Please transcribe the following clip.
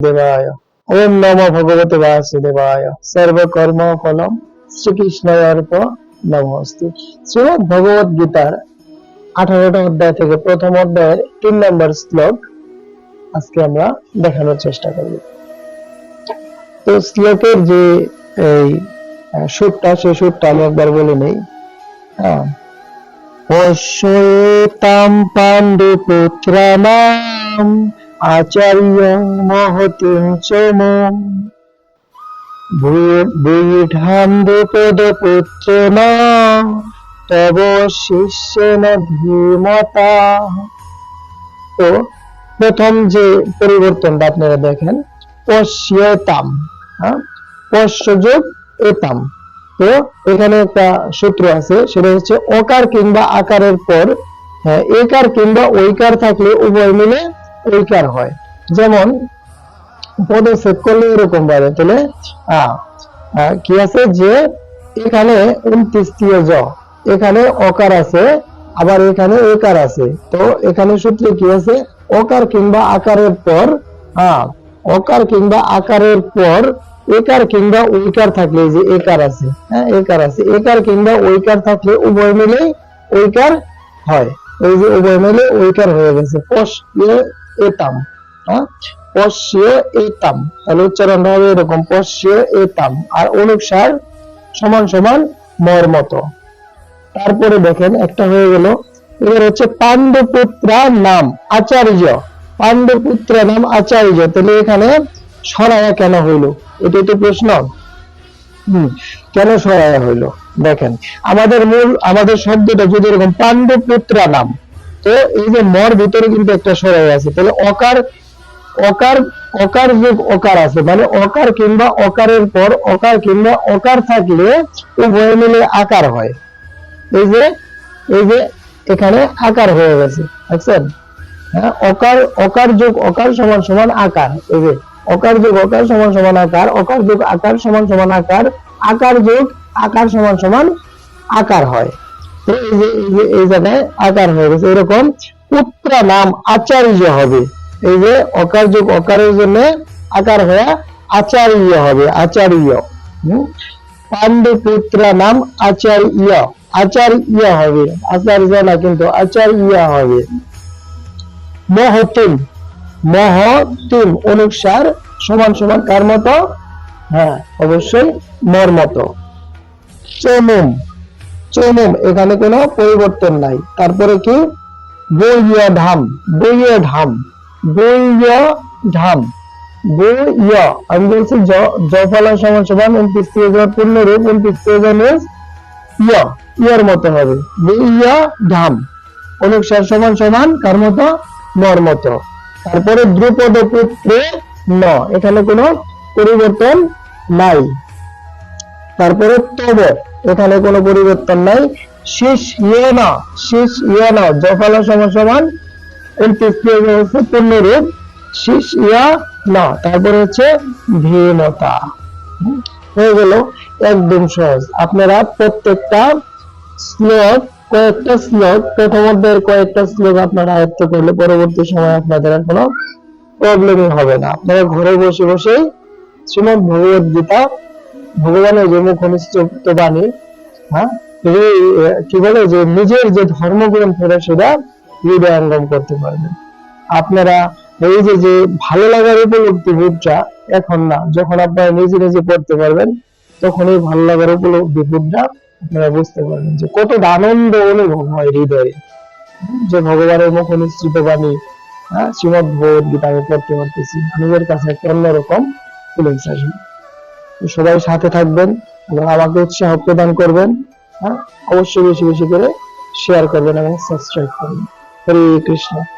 বাসুদেবায় ওম নম ভগবতে বাসুদেবায়। সর্বকর্ম ফলম শ্রীকৃষ্ণ অর্প নমস্তে। শ্রীমদ ভগবত গীতার আঠারোটা অধ্যায় থেকে প্রথম অধ্যায়ের তিন নম্বর শ্লোক আজকে আমরা দেখানোর চেষ্টা করব। তো শ্লোকের যে এই সুরটা সে সুরটা আমি একবার বলে নেই। হ্যাঁ। পশ্যেতাম পাণ্ডুপুত্রাণাম আচার্য মহতিম বৈঢাম দ্রুপদপুত্রেণ তব শিষ্যেন ধীমতা। তো প্রথম যে পরিবর্তনটা আপনারা দেখেন পশ্যতাম হ্যাঁ? পশ্যযোগ এতাম। তো এখানে একটা সূত্র আছে সেটা হচ্ছে অকার কিংবা আকারের পর। হ্যাঁ, একার কিংবা ঐকার থাকলে উভয় মিলে ঐকার হয়। যেমন পদচ্ছেদ করলে এরকম ভাবে, তাহলে কি আছে যে, এখানে উনত্রিশীয় জ, এখানে অকার আছে, আবার এখানে একার আছে। তো এখানে সূত্রে কি আছে? অকার কিংবা আকারের পর অকার কিংবা আকারের পর, একার কিংবা ঐকার থাকলে যে একার আছে হ্যাঁ একার আছে, একার কিংবা ঐকার থাকলে উভয় মিলে ঐকার হয়। এই যে উভয় মিলে ঐকার হয়ে গেছে। এতাম হ্যাঁ? পশ্য এতাম তাহলে উচ্চারণটা হবে এরকম পশ্য এতাম, আর অনুসার সমান সমান মর্মত তারপরে দেখেন, একটা হয়ে গেল, এবার হচ্ছে পাণ্ডপুত্রা নাম, আচার্য। পাণ্ডপুত্র নাম আচার্য, তাহলে এখানে সরায়া কেন হইল? এটা তো প্রশ্ন। হম, কেন সরায়া হইল? দেখেন, আমাদের মূল, আমাদের শব্দটা যদি এরকম পাণ্ডপুত্রা নাম তো এই যে মর ভিতরে কিন্তু একটা সরাই আছে। তাহলে অকার অকার অকার যোগ অকার আছে মানে অকার কিংবা অকারের পর অকার কিংবা অকার থাকলে উভয় মিলে আকার হয়। এই যে এই যে এখানে আকার হয়ে গেছে, দেখছেন? হ্যাঁ অকার অকার যোগ অকার সমান সমান আকার। এই যে, অকার যোগ অকার সমান সমান আকার, অকার যোগ আকার সমান সমান আকার আকার যোগ আকার সমান সমান আকার হয়। এই জায়গায় আকার হয়ে গেছে। এরকম পুত্র নাম আচার্য হবে। এই যে, অকার যোগ, অকারের জন্য আকার হয়ে আচার্য হবে, আচার্য। পাণ্ডু পাণ্ডুপুত্র নাম আচার্য। আচার্য হবে। আচার্য না, কিন্তু আচার্য হবে। মহতিম। মহতিম অনুসার সমান সমান কার মতো? হ্যাঁ অবশ্যই মর মতো। চমুম। চমুম এখানে কোনো পরিবর্তন নাই। তারপরে কি? বইয় ধাম বইয় ধাম বইয় ধাম আমি বলছি জফলা সমান সমান উনত্রিশ পূর্ণ রূপ, উনত্রিশ ইয়, ইয়ের মতো হবে। সমান সমান কার মতো? নর মতো। তারপরে দ্রুপদ পুত্রে ন, এখানে কোনো পরিবর্তন নাই। তারপরে তব এখানে কোনো পরিবর্তন নাই। শেষ ইয়ে না, শেষ ইয়ে না, জফলা সমান সমান উনত্রিশ থেকে হচ্ছে পূর্ণরূপ শেষ ইয়া না, তারপরে হচ্ছে ধীমতা হয়ে গেল, একদম সহজ। আপনারা প্রত্যেকটা শ্লোক কয়েকটা শ্লোক প্রথম অধ্যায়ের কয়েকটা শ্লোক আপনারা আয়ত্ত করলে পরবর্তী সময় আপনাদের আর কোনো প্রবলেমই হবে না। আপনারা ঘরে বসে বসেই শ্রীমদ ভগবত গীতা ভগবানের যে মুখ অনুষ্ঠিত বাণী হ্যাঁ? কি বলে যে নিজের যে ধর্মগ্রন্থটা সেটা হৃদয়ঙ্গম করতে পারবেন। আপনারা এই যে যে ভালো লাগার উপলব্ধি বোধটা এখন না, যখন আপনারা নিজে নিজে পড়তে পারবেন, তখন এই ভালো লাগার উপলব্ধি বোধটা আপনারা বুঝতে পারবেন যে কতটা আনন্দ অনুভব হয় হৃদয়ে। যে ভগবানের মুখ অনুষ্ঠিত বাণী হ্যাঁ? শ্রীমদ ভগবত গীতা আমি পড়তে পারতেছি। নিজের কাছে একটা অন্যরকম ফিলিংস আসবে। সবাই সাথে থাকবেন এবং আমাকে উৎসাহ প্রদান করবেন হ্যাঁ? অবশ্যই বেশি বেশি করে শেয়ার করবেন এবং সাবস্ক্রাইব করবেন। হরে কৃষ্ণ।